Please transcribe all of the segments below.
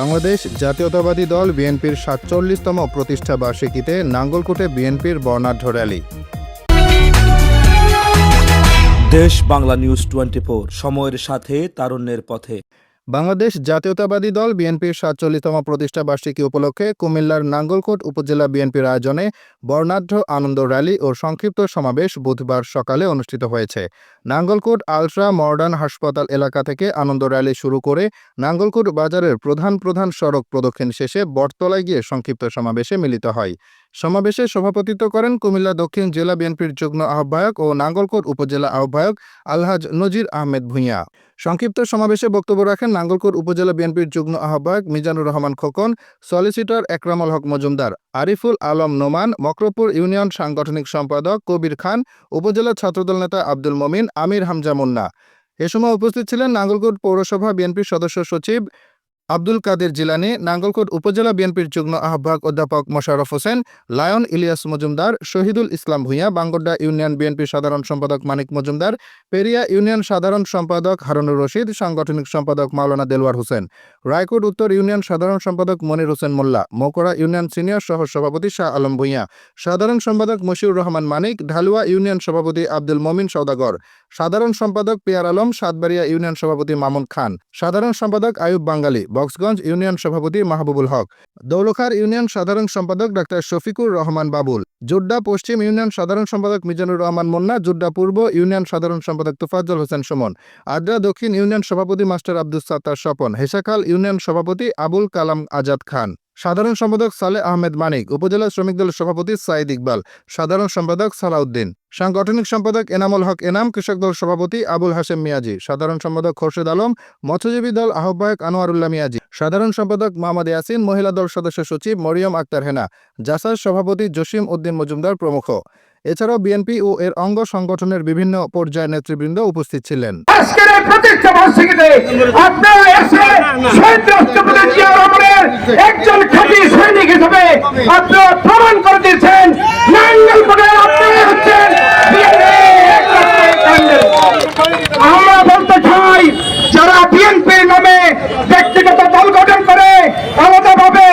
বাংলাদেশ জাতীয়তাবাদী দল বিএনপির সাতচল্লিশতম প্রতিষ্ঠা বার্ষিকীতে নাঙ্গলকোটে বিএনপির বর্ণাঢ্য র্যালি। দেশ বাংলা নিউজ টোয়েন্টি সময়ের সাথে, তারুণ্যের পথে। বাংলাদেশ জাতীয়তাবাদী দল বিএনপির সাতচল্লিশতম প্রতিষ্ঠা বার্ষিকী উপলক্ষে কুমিল্লার নাঙ্গলকোট উপজেলা বিএনপির আয়োজনে বর্ণাঢ্য আনন্দ র্যালি ও সংক্ষিপ্ত সমাবেশ বুধবার সকালে অনুষ্ঠিত হয়েছে। নাঙ্গলকোট আলট্রা মডার্ন হাসপাতাল এলাকা থেকে আনন্দ র্যালি শুরু করে নাঙ্গলকোট বাজারের প্রধান প্রধান সড়ক প্রদক্ষিণ শেষে বটতলায় গিয়ে সংক্ষিপ্ত সমাবেশে মিলিত হয়। সমাবেশে সভাপতিত্ব করেন কুমিল্লা দক্ষিণ জেলা বিএনপির যুগ্ম আহ্বায়ক ও নাঙ্গলকোট উপজেলা আহ্বায়ক আলহাজ নজির আহমেদ ভূঁইয়া। সংক্ষিপ্ত সমাবেশে বক্তব্য রাখেন নাঙ্গলকোট উপজেলা বিএনপির যুগ্ম আহ্বায়ক মিজানুর রহমান খোকন, সলিসিটর একরামল হক মজুমদার, আরিফুল আলম নোমান, মকরপুর ইউনিয়ন সাংগঠনিক সম্পাদক কবির খান, উপজেলা ছাত্রদল নেতা আব্দুল মমিন, আমির হামজা মুন্না। এ সময় উপস্থিত ছিলেন নাঙ্গলকোট পৌরসভা বিএনপির সদস্য সচিব আব্দুল কাদের জিলানি, নাঙ্গলকোট উপজেলা বিএনপির যুগ্ম আহ্বায়ক অধ্যাপক মোশাররফ হোসেন, লায়ন ইলিয়াস মজুমদার, শহীদুল ইসলাম ভূঁইয়া বাঙ্গড্ডা ইউনিয়ন বিএনপির সাধারণ সম্পাদক মানিক মজুমদার, পেরিয়া ইউনিয়ন সাধারণ সম্পাদক হারুনুর রশিদ, সাংগঠনিক সম্পাদক মাওলানা দেলওয়ার হোসেন, রায়কোট উত্তর ইউনিয়ন সাধারণ সম্পাদক মনির হোসেন মোল্লা, মোকরা ইউনিয়ন সিনিয়র সহ সভাপতি শাহ আলম ভূঁইয়া, সাধারণ সম্পাদক মশিউর রহমান মানিক, ঢালুয়া ইউনিয়ন সভাপতি আব্দুল মমিন সৌদাগর সাধারণ সম্পাদক পিয়ার আলম, সাতবাড়িয়া ইউনিয়ন সভাপতি মামুন খান, সাধারণ সম্পাদক আয়ুব বাঙ্গালী বক্সগঞ্জ ইউনিয়ন সভাপতি মাহবুবুল হক, দৌলখার ইউনিয়ন সাধারণ সম্পাদক ডাক্তার শফিকুর রহমান বাবুল, জুড্ডা পশ্চিম ইউনিয়ন সাধারণ সম্পাদক মিজানুর রহমান মোন্না, জুড্ডা পূর্ব ইউনিয়ন সাধারণ সম্পাদক তুফাজ্জল হোসেন সুমন, আদ্রা দক্ষিণ ইউনিয়ন সভাপতি মাস্টার আব্দুল সাত্তার স্বপন, হেসাখাল ইউনিয়ন সভাপতি আবুল কালাম আজাদ খান। সাধারণ সম্পাদক সালে আহমেদ মানিক, উপজেলা শ্রমিক দলের সভাপতি সাইদ ইকবাল, সাধারণ সম্পাদক সালাউদ্দিন, সাংগঠনিক সম্পাদক এনামুল হক এনাম, কৃষক দল সভাপতি আবুল হাসেম মিয়াজি, সাধারণ সম্পাদক খোরশেদ আলম, মৎস্যজীবী দল আহ্বায়ক আনোয়ারুল্লাহ মিয়াজি, সাধারণ সম্পাদক মোহাম্মদ ইয়াসিন, মহিলা দল সদস্য সচিব মরিয়ম আক্তার হেনা জাসার সভাপতি জসিম উদ্দিন মজুমদার প্রমুখ। এছাড়াও বিএনপি ও এর অঙ্গ সংগঠনের বিভিন্ন পর্যায়ের নেতৃবৃন্দ উপস্থিত ছিলেন। একজন সৈনিক হিসেবে প্রমাণ করে দিয়েছেন হচ্ছেন BNP একমাত্র candidate। আমরা বলতে চাই যারা বিএনপি নামে ব্যক্তিগত দল গঠন করে আলাদাভাবে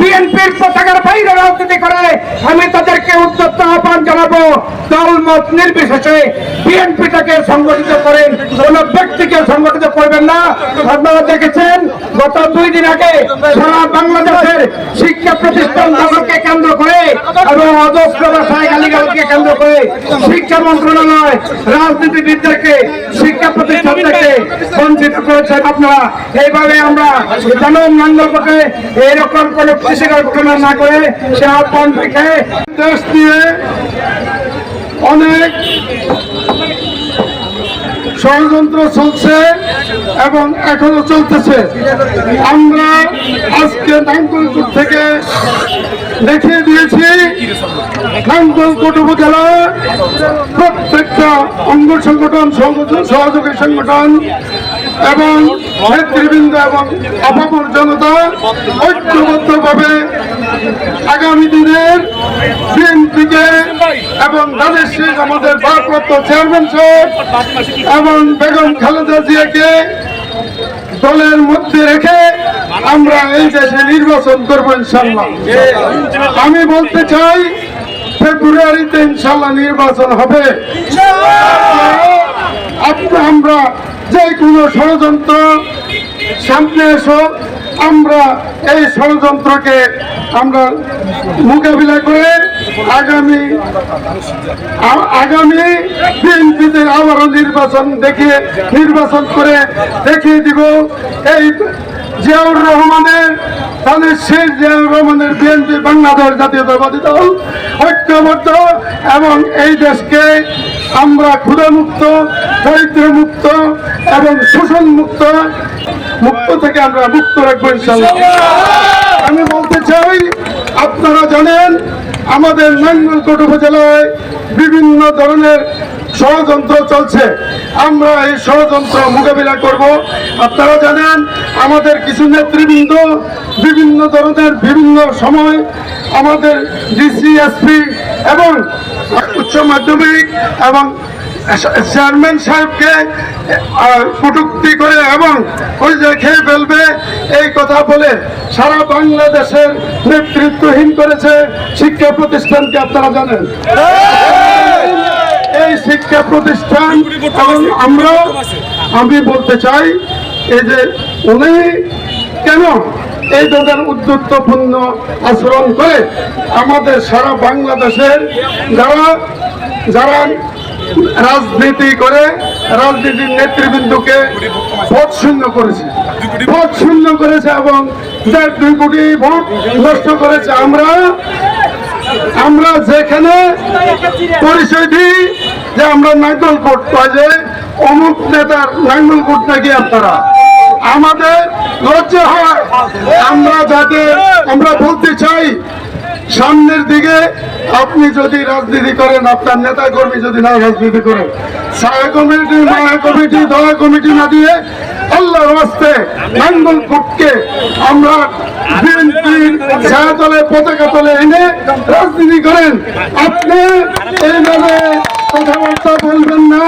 বিএনপির পতাকার বাইরে রাজনীতি করে আমি তাদেরকে উদ্যত্ত আহ্বান জানাব দলমত নির্বিশেষে বিএনপিটাকে সংগঠিত করেন। কোন ব্যক্তিকে সংগঠিত করবেন না। আপনারা দেখেছেন, গত দুই দিন আগে সারা বাংলাদেশের শিক্ষা প্রতিষ্ঠান দলকে কেন্দ্র করে এবং অজস্র ভাষায় গালিগালকে কেন্দ্র করে শিক্ষা মন্ত্রণালয় রাজনীতিবিদদেরকে, শিক্ষা প্রতিষ্ঠান থেকে বঞ্চিত করেছেন আপনারা এইভাবে আমরা জানুন নাঙ্গলকোটে এরকম কোন কৃষিকার ঘটনা না করে সে আহ্বান রেখে দেশ দিয়ে অনেক ষড়যন্ত্র চলছে এবং এখনও চলতেছে। আমরা আজকে নাঙ্গলকোট থেকে দেখিয়ে দিয়েছি নাঙ্গলকোট উপজেলা প্রত্যেকটা অঙ্গ সংগঠন, সহযোগী সংগঠন এবং নেতৃবৃন্দ এবং অপামর জনতা ঐক্যবদ্ধভাবে আগামী দিনের বিএনপিকে এবং ধানের শেখ আমাদের ভারপ্রাপ্ত চেয়ারম্যান সাহেব এবং বেগম খালেদা জিয়াকে দলের মধ্যে রেখে আমরা এই দেশে নির্বাচন করব ইনশাল্লাহ আমি বলতে চাই, ফেব্রুয়ারিতে ইনশাল্লাহ নির্বাচন হবে। আমরা যে কোনো ষড়যন্ত্র সামনে এসো। আমরা এই ষড়যন্ত্রকে আমরা মোকাবিলা করে আগামী আগামী বিএনপিতে আবারও নির্বাচন দেখিয়ে, নির্বাচন করে দেখিয়ে দিব। এই জিয়াউর রহমানের, তাদের শেখ জিয়াউর রহমানের বিএনপি বাংলাদেশ জাতীয়তাবাদী দল ঐক্যবদ্ধ এবং এই দেশকে আমরা ক্ষুধামুক্ত দরিদ্র মুক্ত এবং শোষণ মুক্ত থেকে আমরা মুক্ত রাখব ইনশাল্লাহ আমি বলতে চাই আপনারা জানেন আমাদের নাঙ্গলকোট উপজেলায় বিভিন্ন ধরনের ষড়যন্ত্র চলছে। আমরা এই ষড়যন্ত্র মোকাবিলা করব। আপনারা জানেন আমাদের কিছু নেতৃবৃন্দ বিভিন্ন ধরনের বিভিন্ন সময় আমাদের ডিসি এসপি এবং উচ্চ মাধ্যমিক এবং চেয়ারম্যান সাহেবকে কটূক্তি করে এবং ওই যে খেয়ে ফেলবে, এই কথা বলে সারা বাংলাদেশের নেতৃত্বহীন করেছে শিক্ষা প্রতিষ্ঠানকে আপনারা জানেন। এই শিক্ষা প্রতিষ্ঠান আমরা, আমি বলতে চাই, এই যে উনি কেন এই ধরনের উদ্যুত্তপূর্ণ আচরণ করে আমাদের সারা বাংলাদেশের যারা যারা রাজনীতি করে রাজনীতির নেতৃবৃন্দকে ভোট শূন্য করেছে। ভোট শূন্য করেছে এবং দেড় দুই কোটি ভোট নষ্ট করেছে। আমরা আমরা যেখানে পরিচয় দিই যে আমরা নাঙ্গল কোট যে অমুক নেতার নাঙ্গল কোট নাকি আপনারা? আমাদের লজ্জা হয়। আমরা যাতে, আমরা বলতে চাই, সামনের দিকে আপনি যদি রাজনীতি করেন, আপনার নেতা কর্মী যদি না রাজনীতি করেন, ছায়া কমিটি, মায়া কমিটি দয়া কমিটি না দিয়ে আমরা বিএনপির পতাকা তলে এনে রাজনীতি করেন। আপনি এইভাবে কথাবার্তা বলবেন না।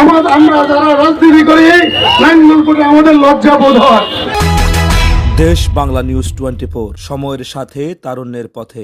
আমার আমরা যারা রাজনীতি করি নাঙ্গল কোটে আমাদের লজ্জা বোধ হয়। দেশ বাংলা নিউজ টোয়েন্টি সময়ের সাথে, তারুণ্যের পথে।